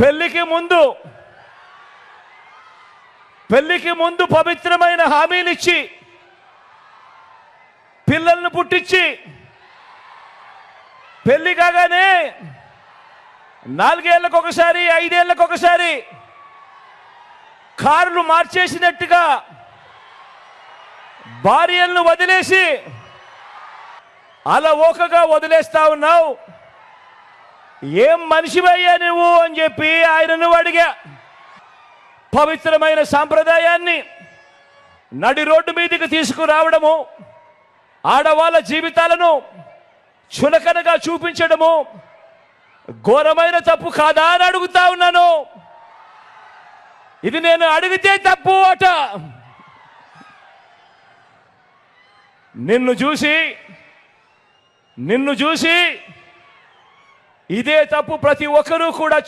పెళ్ళికి ముందు పెళ్ళికి ముందు పవిత్రమైన హామీలిచ్చి పిల్లలను పుట్టించి పెళ్ళి కాగానే నాలుగేళ్ళకు ఒకసారి ఐదేళ్ళకు ఒకసారి కార్లు మార్చేసినట్టుగా భార్యలను వదిలేసి అలా ఓకగా వదిలేస్తా ఉన్నావు. ఏం మనిషివయ్యా నువ్వు అని చెప్పి ఆయనను అడిగా. పవిత్రమైన సాంప్రదాయాన్ని నడి రోడ్డు మీదకి తీసుకురావడము ఆడవాళ్ళ జీవితాలను చులకనగా చూపించడము ఘోరమైన తప్పు కాదా అని అడుగుతా ఉన్నాను. ఇది నేను అడిగితే తప్పు అట. నిన్ను చూసి నిన్ను చూసి ఇదే తప్పు ప్రతి ఒక్కరూ కూడా